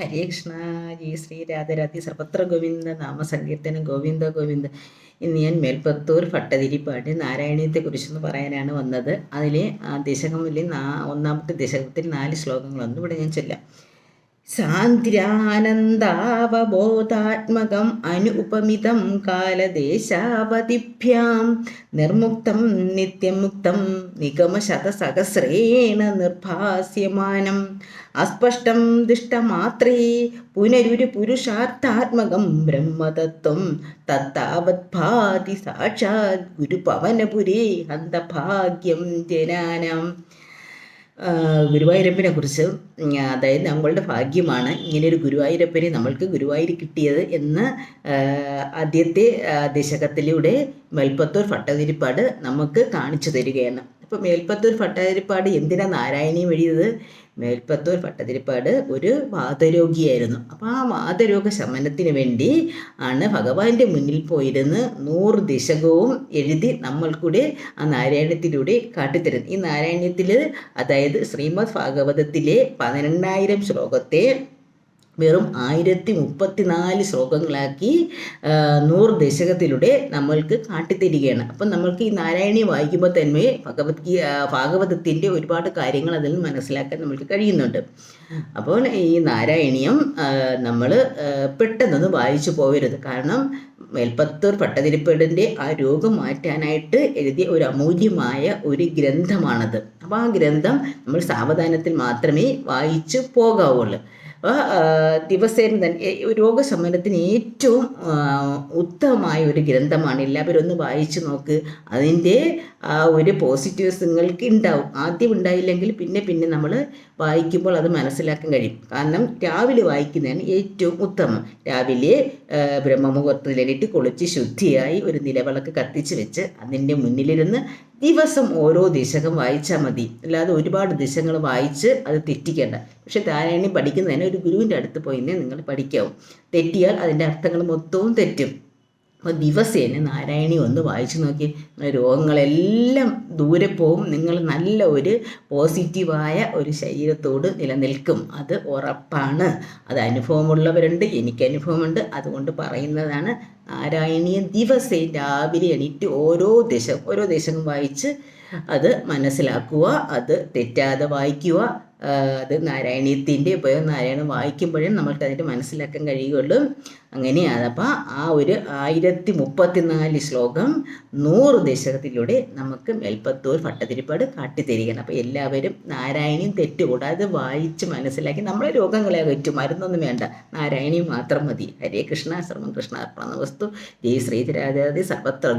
ഹരേ കൃഷ്ണ ശ്രീ രാധരാധി സർവത്ര ഗോവിന്ദ നാമസങ്കീർത്തനം ഗോവിന്ദ ഗോവിന്ദ. ഇന്ന് ഞാൻ മേൽപ്പത്തൂർ ഭട്ടതിരിപ്പാട് നാരായണീയത്തെക്കുറിച്ചെന്ന് പറയാനാണ് വന്നത്. അതിലെ ദശകമിൽ നാ ഒന്നാമത്തെ ദശകത്തിൽ നാല് ശ്ലോകങ്ങളൊന്നും ഇവിടെ ഞാൻ ചൊല്ലാം. സാന്ദ്രാനന്ദാവബോധാത്മകം അനുപമിതം കാലദേശാവതിഭ്യാം നിർമുക്തം നിത്യമുക്തം നിഗമശതസഹസ്രേണ നിർഭാസ്യമാനം. അസ്പഷ്ടം ദുഷ്ടമാത്രേ പുനരുരു പുരുഷാർത്ഥാത്മകം ബ്രഹ്മതത്വം തത്താവത് ഭാതി സാക്ഷാത് ഗുരുപവനപുരേ ഹന്തഭാഗ്യം ജനാനം. ഗുരുവായൂരപ്പനെ കുറിച്ച് അതായത് നമ്മളുടെ ഭാഗ്യമാണ് ഇങ്ങനെയൊരു ഗുരുവായൂരപ്പനെ നമ്മൾക്ക് ഗുരുവായൂർ കിട്ടിയത് എന്ന് ആദ്യത്തെ ദശകത്തിലൂടെ മൽപ്പത്തൂർ ഭട്ടതിരിപ്പാട് നമുക്ക് കാണിച്ചു തരികയാണ്. അപ്പോൾ മേൽപ്പത്തൂർ ഭട്ടതിരിപ്പാട് എന്തിനാണ് നാരായണീയം എഴുതിയത്? മേൽപ്പത്തൂർ ഭട്ടതിരിപ്പാട് ഒരു വാതരോഗിയായിരുന്നു അപ്പോൾ ആ വാതരോഗ ശമനത്തിന് വേണ്ടി ആണ് ഭഗവാന്റെ മുന്നിൽ പോയിരുന്ന് നൂറ് ദിശകവും എഴുതി നമ്മൾക്കൂടെ ആ നാരായണത്തിലൂടെ കാട്ടിത്തരുന്നു ഈ നാരായണത്തിൽ അതായത് ശ്രീമദ് ഭാഗവതത്തിലെ പതിനെണ്ണായിരം ശ്ലോകത്തെ വെറും ആയിരത്തി മുപ്പത്തിനാല് ശ്ലോകങ്ങളാക്കി നൂറ് ദശകത്തിലൂടെ നമ്മൾക്ക് കാട്ടിത്തരികയാണ്. അപ്പം നമ്മൾക്ക് ഈ നാരായണി വായിക്കുമ്പോൾ തന്നെ ഭഗവത്ഗീ ഭാഗവതത്തിന്റെ ഒരുപാട് കാര്യങ്ങൾ അതിൽ മനസ്സിലാക്കാൻ നമ്മൾക്ക് കഴിയുന്നുണ്ട്. അപ്പോൾ ഈ നാരായണീയം നമ്മൾ പെട്ടെന്നൊന്ന് വായിച്ചു പോകരുത് കാരണം മേൽപ്പത്തൂർ പട്ടതിരിപ്പേടിന്റെ ആ രോഗം മാറ്റാനായിട്ട് എഴുതിയ ഒരു അമൂല്യമായ ഒരു ഗ്രന്ഥമാണത്. അപ്പോൾ ആ ഗ്രന്ഥം നമ്മൾ സാവധാനത്തിൽ മാത്രമേ വായിച്ചു പോകാവുള്ളൂ. ദിവസേന തന്നെ രോഗശമനത്തിന് ഏറ്റവും ഉത്തമമായ ഒരു ഗ്രന്ഥമാണ്. എല്ലാവരും വായിച്ചു നോക്ക്. അതിന്റെ ആ ഒരു പോസിറ്റീവ്സ് നിങ്ങൾക്ക് ഉണ്ടാവും ആദ്യം ഉണ്ടായില്ലെങ്കിൽ പിന്നെ പിന്നെ നമ്മൾ വായിക്കുമ്പോൾ അത് മനസ്സിലാക്കാൻ കഴിയും. കാരണം രാവിലെ വായിക്കുന്നതാണ് ഏറ്റവും ഉത്തമം. രാവിലെ ബ്രഹ്മമുഹൂർത്തത്തിലിട്ട് കുളിച്ച് ശുദ്ധിയായി ഒരു നിലവിളക്ക് കത്തിച്ച് വെച്ച് അതിന്റെ മുന്നിലിരുന്ന് ദിവസം ഓരോ ദിശകം വായിച്ചാൽ മതി. അല്ലാതെ ഒരുപാട് ദിശകൾ വായിച്ച് അത് തെറ്റിക്കേണ്ട. പക്ഷെ താരായണി പഠിക്കുന്നതിന് ഒരു ഗുരുവിന്റെ അടുത്ത് പോയിന്നേ നിങ്ങൾ പഠിക്കാവും. തെറ്റിയാൽ അതിന്റെ അർത്ഥങ്ങൾ മൊത്തവും തെറ്റും. അപ്പോൾ ദിവസേന നാരായണി ഒന്ന് വായിച്ചു നോക്കി. രോഗങ്ങളെല്ലാം ദൂരെ പോവും നിങ്ങൾ നല്ല ഒരു പോസിറ്റീവായ ഒരു ശരീരത്തോട് നിലനിൽക്കും. അത് ഉറപ്പാണ്. അത് അനുഭവമുള്ളവരുണ്ട് എനിക്ക് അനുഭവമുണ്ട്. അതുകൊണ്ട് പറയുന്നതാണ് നാരായണീയ ദിവസേന രാവിലെ എണീറ്റ് ഓരോ ദേശം ഓരോ ദേശവും വായിച്ച് അത് മനസ്സിലാക്കുക അത് തെറ്റാതെ വായിക്കുക അത് നാരായണീയത്തിന്റെ ഉപയോഗം നാരായണം വായിക്കുമ്പോഴും നമ്മൾക്ക് അതിന്റെ മനസ്സിലാക്കാൻ കഴിയുകയുള്ളൂ. അങ്ങനെയാണ്. അപ്പോൾ ആ ഒരു ആയിരത്തി മുപ്പത്തിനാല് ശ്ലോകം നൂറ് ദശകത്തിലൂടെ നമുക്ക് മേൽപ്പത്തൂർ ഭട്ടതിരിപ്പാട് കാട്ടിത്തരികയാണ്. അപ്പോൾ എല്ലാവരും നാരായണിയും തെറ്റുകൂടാതെ വായിച്ച് മനസ്സിലാക്കി നമ്മളെ രോഗങ്ങളെ അകറ്റും മരുന്നൊന്നും വേണ്ട. നാരായണിയും മാത്രം മതി. ഹരേ കൃഷ്ണ ശ്രമം കൃഷ്ണ അർപ്പണ വസ്തു ജയ് ശ്രീധരാജാതി സർവത്ര